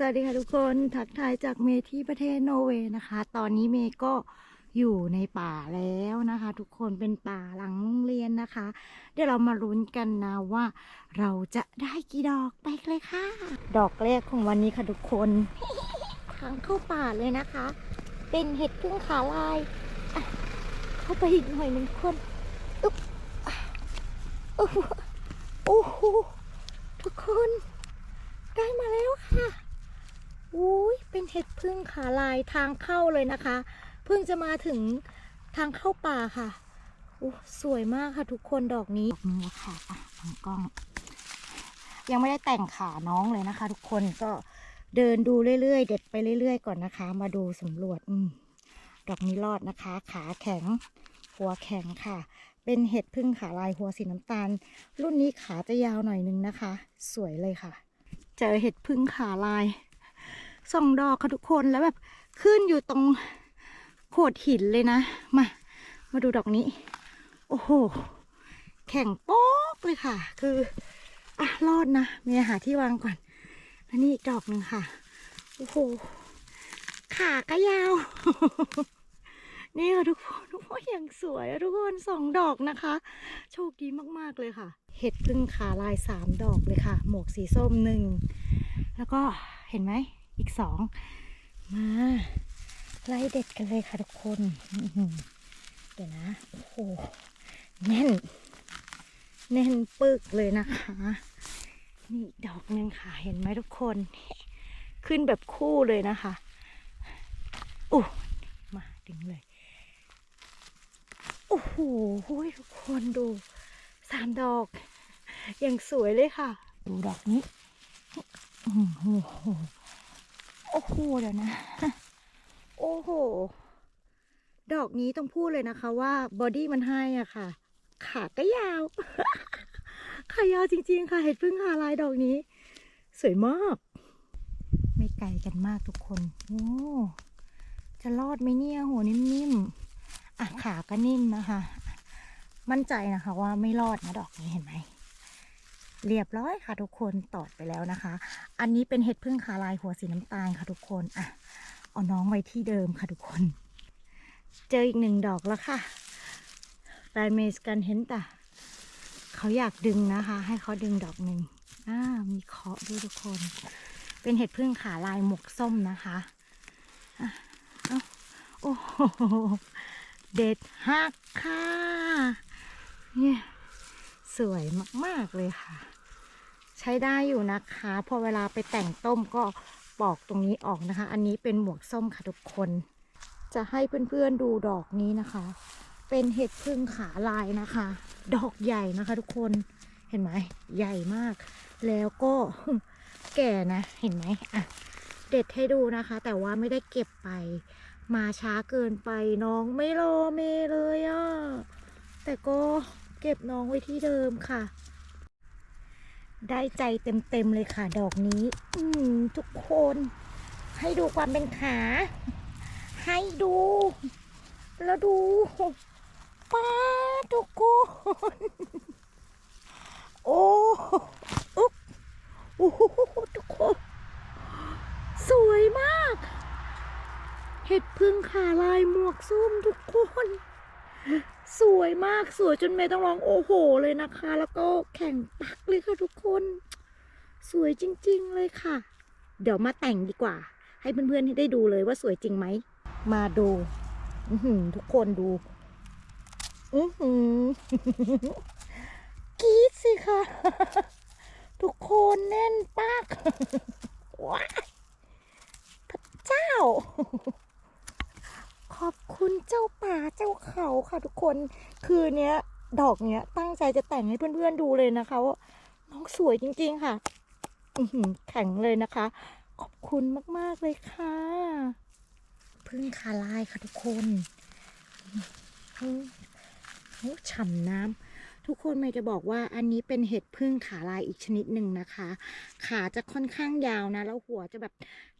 สวัสดีค่ะทุกคนทักทายจากเมที่ประเทศโนเวย์นะคะ ตอนนี้เมก็อยู่ในป่าแล้วนะคะ ทุกคนเป็นป่าหลังโรงเรียนนะคะ เดี๋ยวเรามาลุ้นกันนะว่า เราจะได้กี่ดอกไปเลยค่ะ ดอกแรกของวันนี้ค่ะทุกคนทางเข้าป่าเลยนะคะ เป็นเห็ดพึ่งขาลายอะเข้าไปอีกหน่อยหนึ่งคนอุ๊บโอ้โหโอ้โหทุกคน ได้มาแล้วค่ะ อุ้ยเป็นเห็ดพึ่งขาลายทางเข้าเลยนะคะ เพิ่งจะมาถึงทางเข้าป่าค่ะอู้สวยมากค่ะทุกคนดอกนี้ดอกนี้ค่ะอะทางกล้อง ยังไม่ได้แต่งขาน้องเลยนะคะ ทุกคนก็เดินดูเรื่อยๆ เด็ดไปเรื่อย ๆ ก่อนนะคะ มาดูสำรวจอืมดอกนี้รอดนะคะ ขาแข็ง หัวแข็งค่ะ เป็นเห็ดพึ่งขาลายหัวสีน้ำตาล รุ่นนี้ขาจะยาวหน่อยนึงนะคะ สวยเลยค่ะ เจอเห็ดพึ่งขาลาย สองดอกค่ะทุกคนแล้วแบบขึ้นอยู่ตรงโขดหินเลยนะ มา มาดูดอกนี้ โอ้โห แข็งโป๊กเลยค่ะ คืออะรอดนะเมียหาที่วางก่อนอันนี้อีกดอกหนึ่งค่ะ โอ้โห ขาก็ยาว นี่ค่ะทุกคนโอ้ยอย่างสวยทุกคนสองดอกนะคะ โชคดีมากๆเลยค่ะ เห็ดพึ่งขาลายสามดอกเลยค่ะ หมวกสีส้มหนึ่ง แล้วก็เห็นไหม อีกสองมาไล่เด็ดกันเลยค่ะทุกคนเดี๋ยวนะ โอ้โหแน่น แน่นปึกเลยนะคะ นี่ดอกหนึ่งค่ะ เห็นไหมทุกคน ขึ้นแบบคู่เลยนะคะอู้มาดึงเลย โอ้โหทุกคนดูสามดอกอย่างสวยเลยค่ะ ดูดอกนี้โอ้โห โอ้โหเดี๋ยวนะ โอ้โห ดอกนี้ต้องพูดเลยนะคะว่าบอดี้มันให้อะค่ะ ขาก็ยาว ขายาวจริง ๆ ค่ะเห็ดพึ่งหาลายดอกนี้ สวยมาก ไม่ไกลกันมากทุกคน โอ้จะรอดไหมเนี่ยหัวนิ่มๆอะขาก็นิ่มนะคะ มั่นใจนะคะว่าไม่รอดนะดอกนี้เห็นไหม เรียบร้อยค่ะทุกคนตอดไปแล้วนะคะ อันนี้เป็นเห็ดพึ่งขาลายหัวสีน้ำตาลค่ะทุกคนอะเอาน้องไว้ที่เดิมค่ะทุกคน เจออีกหนึ่งดอกแล้วค่ะแฟนเมสกันเห็นแตาเขาอยากดึงนะคะ ให้เขาดึงดอกหนึ่งอ่ามีเคาะด้วยทุกคน เป็นเห็ดพึ่งขาลายหมกส้มนะคะอะเอาโอ้โหเด็ดฮักค่ะเนี่ย สวยมาก ๆ เลยค่ะ ใช้ได้อยู่นะคะ พอเวลาไปแต่งต้มก็ปอกตรงนี้ออกนะคะ อันนี้เป็นหมวกส้มค่ะทุกคน จะให้เพื่อนๆดูดอกนี้นะคะ เป็นเห็ดพึ่งขาลายนะคะ ดอกใหญ่นะคะ ทุกคน เห็นไหมใหญ่มาก แล้วก็แก่นะ เห็นไหมอะ เด็ดให้ดูนะคะ แต่ว่าไม่ได้เก็บไป มาช้าเกินไปน้องไม่รอเมเลยอะ่ะ แต่ก็ เก็บน้องไว้ที่เดิมค่ะ ได้ใจเต็มๆเลยค่ะ ดอกนี้ อืมทุกคน ให้ดูความเป็นขา ให้ดู แล้วดูป้าทุกคนโอ้อุ๊บโอ้โหทุกคนสวยมาก เห็ดพึ่งขาลายหมวกส้มทุกคน สวยมากสวยจนเมย์ต้องร้องโอ้โหเลยนะคะ แล้วก็แข่งปักเลยค่ะทุกคน สวยจริง ๆ เลยค่ะ เดี๋ยวมาแต่งดีกว่า ให้เพื่อนๆได้ดูเลยว่าสวยจริงไหม มาดูอืทุกคนดูอือหือกรีดสิค่ะ ทุกคนแน่นปากว้าพระเจ้า ขอบคุณเจ้าป่าเจ้าเขาค่ะทุกคน คือเนี้ยดอกเนี้ยตั้งใจจะแต่งให้เพื่อนๆดูเลยนะคะว่าน้องสวยจริงๆค่ะแข็งเลยนะคะ ขอบคุณมากๆเลยค่ะ พึ่งคาลายค่ะทุกคนอืมโอ้ฉ่ำน้ำ ทุกคนไม่จะบอกว่าอันนี้เป็นเห็ดพึ่งขาลายอีกชนิดหนึ่งนะคะ ขาจะค่อนข้างยาวนะ แล้วหัวจะแบบ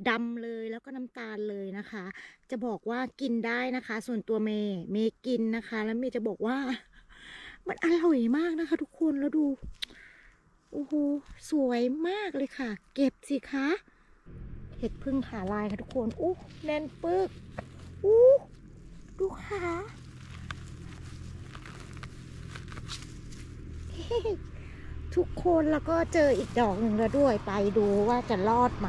ดำเลยแล้วก็น้ำตาลเลยนะคะ จะบอกว่ากินได้นะคะ ส่วนตัวเมย์เมย์กินนะคะ แล้วเมย์จะบอกว่า มันอร่อยมากนะคะ ทุกคนแล้วดูโอ้โหสวยมากเลยค่ะ เก็บสิคะเห็ดพึ่งขาลายค่ะทุกคนอู้แน่นปึกอู้ดูขาเฮ้ ทุกคนแล้วก็เจออีกดอกหนึ่งแล้วด้วยไปดูว่าจะรอดไหม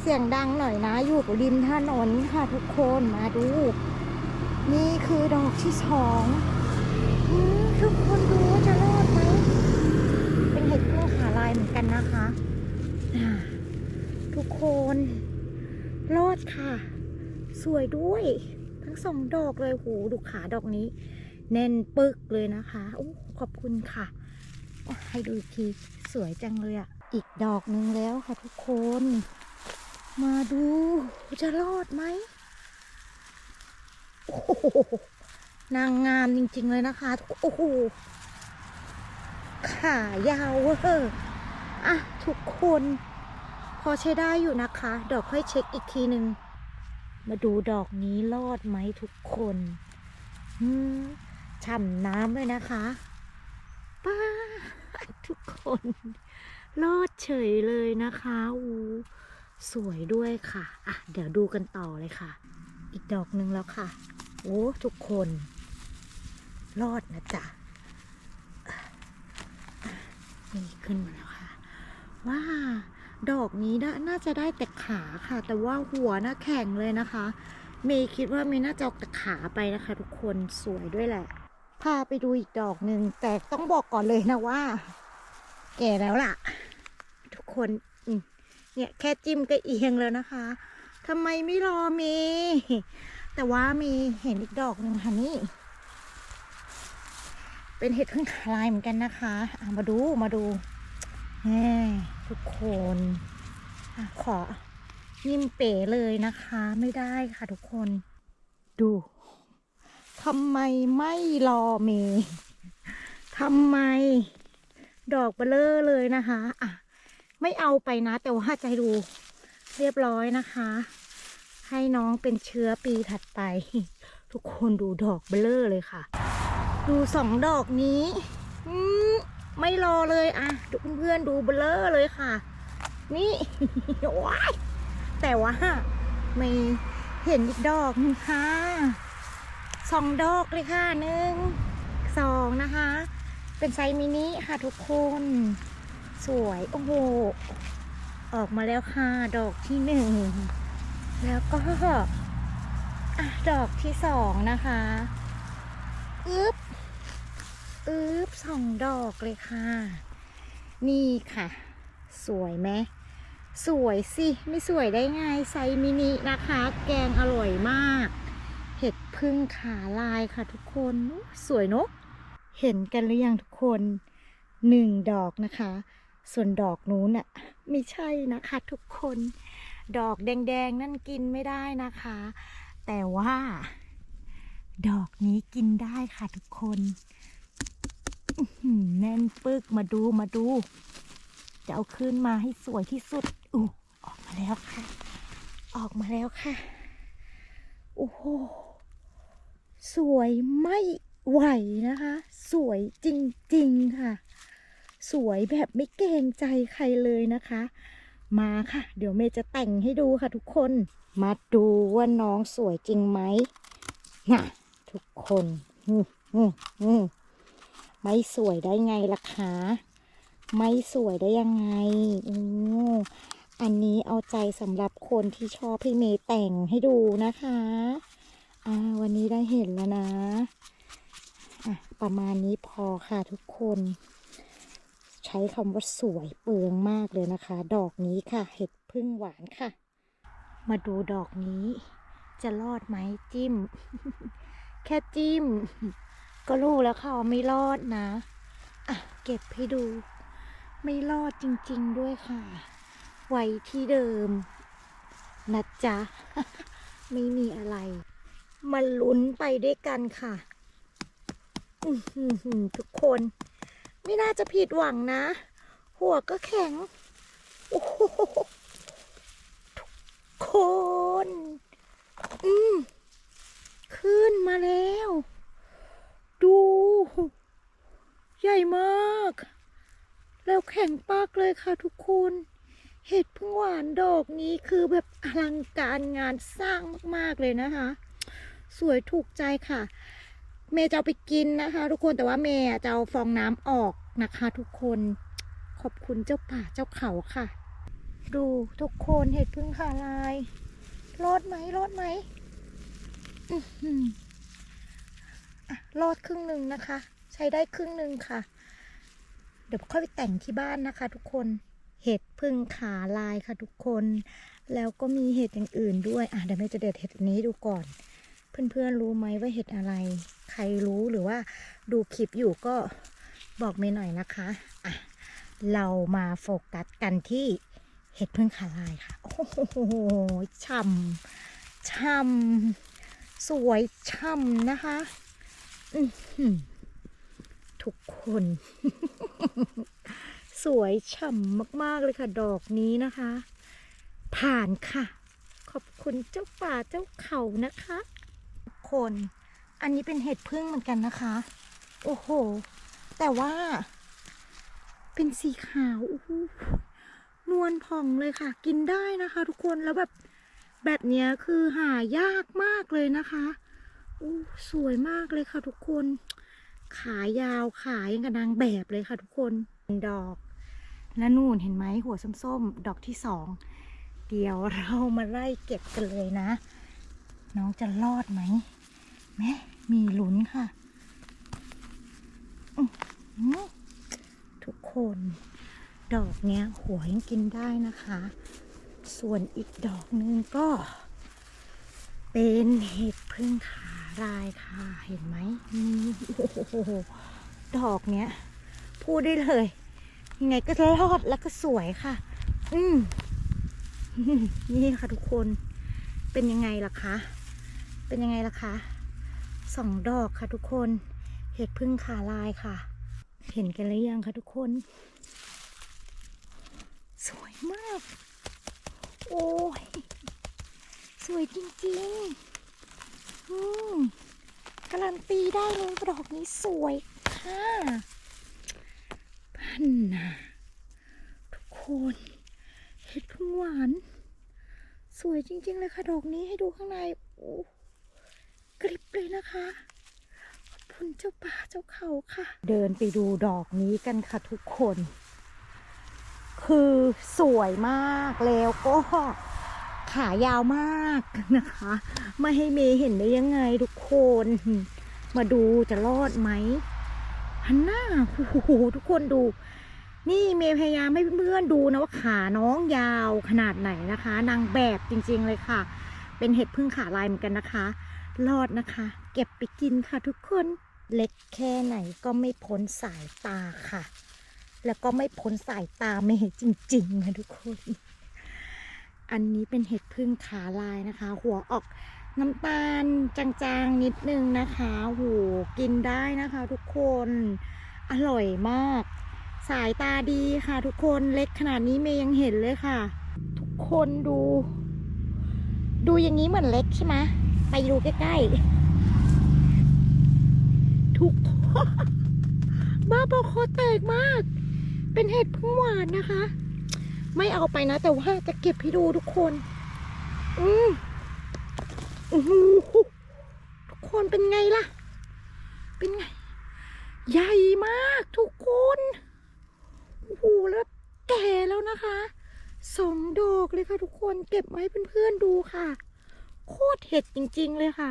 เสียงดังหน่อยนะ อยู่ริมถนนค่ะทุกคนมาดู นี่คือดอกที่สองทุกคนดูว่าจะรอดไหม เป็นเห็ดพึ่งขาลายเหมือนกันนะคะ ทุกคน รอดค่ะ สวยด้วย ทั้งสองดอกเลยโหดูขาดอกนี้ แน่นปึกเลยนะคะโอ้ขอบคุณค่ะ ให้ดูอีกทีสวยจังเลยอะอีกดอกหนึ่งแล้วค่ะทุกคน มาดูจะรอดไหมโอ้โหนางงามจริง ๆ เลยนะคะโอ้โหขายาวเวอร์อะ ทุกคน พอใช้ได้อยู่นะคะเดี๋ยวค่อยเช็คอีกทีหนึ่งมาดูดอกนี้รอดไหมทุกคน อืม ฉ่ำน้ำเลยนะคะป้าทุกคนรอดเฉยเลยนะคะอูสวยด้วยค่ะ อะ เดี๋ยวดูกันต่อเลยค่ะ อีกดอกหนึ่งแล้วค่ะ โอ้ทุกคน รอดนะจ๊ะนี่ขึ้นมาแล้วค่ะว่าดอกนี้น่าน่าจะได้แต่ขาค่ะ แต่ว่าหัวน่าแข็งเลยนะคะ เมย์คิดว่าเมย์น่าจะออกแต่ขาไปนะคะ ทุกคนสวยด้วยแหละ พาไปดูอีกดอกหนึ่งแต่ต้องบอกก่อนเลยนะว่า แก่แล้วล่ะ ทุกคนเนี่ยแค่จิ้มก็เอียงแล้วนะคะทำไมไม่รอเมย์แต่ว่าเมย์เห็นอีกดอกหนึ่งค่ะนี่ เป็นเห็ดพึ่งขาลายเหมือนกันนะคะะมาดูมาดูแหมทุกคนอขอยิ้มเป๋เลยนะคะ ไม่ได้ค่ะทุกคน ดู ทำไมไม่รอเมย์ทำไม ดอกเบลอเลยนะคะอะไม่เอาไปนะ แต่ว่าจะให้ดูเรียบร้อยนะคะ ให้น้องเป็นเชื้อปีถัดไป ทุกคนดูดอกเบลอเลยค่ะ ดูสองดอกนี้อืมไม่รอเลยอะเพื่อนๆดูเบลอเลยค่ะ นี่ว้ายแต่ว่าไม่เห็นอีกดอกนึงค่ะ สองดอกเลยค่ะหนึ่งสองนะคะ เป็นไซส์มินิค่ะทุกคน สวย โอ้โห ออกมาแล้วค่ะ ดอกที่หนึ่ง แล้วก็อดอกที่สองนะคะอึ๊บอึ๊บสองดอกเลยค่ะ นี่ค่ะ สวยไหมสวยสิ ไม่สวยได้ไงไซส์มินินะคะ แกงอร่อยมาก ห็ดพึ่งขาลายค่ะทุกคนสวยเนอะเห็นกันหรือยังทุกคนหนึ่งดอกนะคะ ส่วนดอกนู้นน่ะไม่ใช่นะคะทุกคน ดอกแดงๆนั่นกินไม่ได้นะคะ แต่ว่า ดอกนี้กินได้ค่ะทุกคนแน่นปึกมาดูมาดู จะเอาขึ้นมาให้สวยที่สุดอู้ออกมาแล้วค่ะ ออกมาแล้วค่ะ โอ้โห สวยไม่ไหวนะคะ สวยจริงๆค่ะ สวยแบบไม่เกรงใจใครเลยนะคะ มาค่ะ เดี๋ยวเมย์จะแต่งให้ดูค่ะทุกคน มาดูว่าน้องสวยจริงไหมน่ะ ทุกคนอืมอืมอืมไม่สวยได้ไงล่ะคะไม่สวยได้ยังไงออันนี้เอาใจสำหรับคนที่ชอบพี่เมย์แต่งให้ดูนะคะ อ่าวันนี้ได้เห็นแล้วนะอะประมาณนี้พอค่ะทุกคน ใช้คำว่าสวยเปลืองมากเลยนะคะ ดอกนี้ค่ะ เห็ดพึ่งหวานค่ะ มาดูดอกนี้ จะรอดไหมจิ้ม แค่จิ้ม ก็รู้แล้วค่ะว่าไม่รอดนะอะเก็บให้ดู ไม่รอดจริง ๆด้วยค่ะ ไว้ที่เดิมนะจ๊ะ ไม่มีอะไร มาลุ้นไปด้วยกันค่ะทุกคน ไม่น่าจะผิดหวังนะ หัวก็แข็ง โอ้โหทุกคน อืม ขึ้นมาแล้ว ดู ใหญ่มาก แล้วแข็งปากเลยค่ะทุกคนเห็ดพึ่งหววานดอกนี้คือแบบอลังการงานสร้างมาก ๆ เลยนะคะ สวยถูกใจค่ะ เมย์จะเอาไปกินนะคะ ทุกคนแต่ว่าเมย์จะเอาฟองน้ำออกนะคะ ทุกคนขอบคุณเจ้าป่าเจ้าเขาค่ะ ดูทุกคนเห็ดพึ่งขาลายรอดไหมรอดไหมอื้อหืออะรอดครึ่งหนึ่งนะคะ ใช้ได้ครึ่งหนึ่งค่ะ เดี๋ยวค่อยไปแต่งที่บ้านนะคะ ทุกคนเห็ดพึ่งขาลายค่ะทุกคน แล้วก็มีเห็ดอย่างอื่นด้วย อะเดี๋ยวแม่จะเด็ดเห็ดอันนี้ดูก่อน เพื่อนๆรู้ไหมว่าเห็ดอะไร ใครรู้หรือว่าดูคลิปอยู่ก็บอกเมย์หน่อยนะคะอะเรามาโฟกัสกันที่เห็ดพึ่งขาลายค่ะ โอ้โหช่ำช่ำสวยช่ำนะคะทุกคน สวยฉ่ำมาก ๆ เลยค่ะ ดอกนี้นะคะ ผ่านค่ะ ขอบคุณเจ้าป่าเจ้าเขานะคะ คน อันนี้เป็นเห็ดพึ่งเหมือนกันนะคะ โอ้โห แต่ว่า เป็นสีขาวโอ้โหนวลผ่องเลยค่ะ กินได้นะคะ ทุกคน แล้วแบบแบบเนี้ยคือหายากมากเลยนะคะโอ้สวยมากเลยค่ะทุกคน ขายาวขายังกับนางแบบเลยค่ะทุกคน ดอก และนู่นเห็นไหมหัวส้มๆ ดอกที่สอง เดี๋ยวเรามาไล่เก็บกันเลยนะ น้องจะรอดไหม แม่มีลุ้นค่ะ ทุกคน ดอกเนี้ย หัวยังกินได้นะคะ ส่วนอีกดอกนึงก็ เป็นเห็ดพึ่งขาลายค่ะ เห็นไหมนี่โอ้โหดอกเนี้ย พูดได้เลยยังไงก็รอดแล้วก็สวยค่ะ อืม นี่ค่ะทุกคน เป็นยังไงล่ะคะ เป็นยังไงล่ะคะ สองดอกค่ะทุกคน เห็ดพึ่งขาลายค่ะ เห็นกันหรือยังคะทุกคน สวยมาก โอ้ย สวยจริงๆ อืมการันตีได้เลยดอกนี้สวยค่ะพันนะทุกคนเห็ดพึ่งหวาน สวยจริงๆเลยค่ะดอกนี้ให้ดูข้างใน โอ้ กริบเลยนะคะ ขอบคุณเจ้าป่าเจ้าเขาค่ะ เดินไปดูดอกนี้กันค่ะทุกคน คือสวยมากแล้วก็ขายาวมากนะคะ ไม่ให้เมเห็นได้ยังไงทุกคน มาดูจะรอดไหมฮันน่าโอ้โหทุกคนดู นี่เมย์พยายามให้เพื่อนดูนะว่าขาน้องยาวขนาดไหนนะคะ นางแบบจริงๆเลยค่ะ เป็นเห็ดพึ่งขาลายเหมือนกันนะคะ รอดนะคะ เก็บไปกินค่ะทุกคนเล็กแค่ไหนก็ไม่พ้นสายตาค่ะ แล้วก็ไม่พ้นสายตาไม่เมย์จริง ๆ นะทุกคน อันนี้เป็นเห็ดพึ่งขาลายนะคะ หัวออกน้ำตาลจางๆนิดนึงนะคะโหกินได้นะคะ ทุกคน อร่อยมาก สายตาดีค่ะ ทุกคนเล็กขนาดนี้เมย์ยังเห็นเลยค่ะ ทุกคนดู ดูอย่างนี้เหมือนเล็กใช่ไหม ไปดูใกล้ๆ ทุกคนบ้าบอคอแตกมาก เป็นเห็ดพึ่งหวานนะคะ ไม่เอาไปนะ แต่ว่าจะเก็บให้ดูทุกคน อืมโอ้โหทุกคนเป็นไงล่ะ เป็นไง ใหญ่มากทุกคนโอ้โหแล้วแก่แล้วนะคะสองดอกเลยค่ะทุกคนเก็บมาให้เพื่อนๆดูค่ะ โคตรเห็ดจริง ๆ เลยค่ะ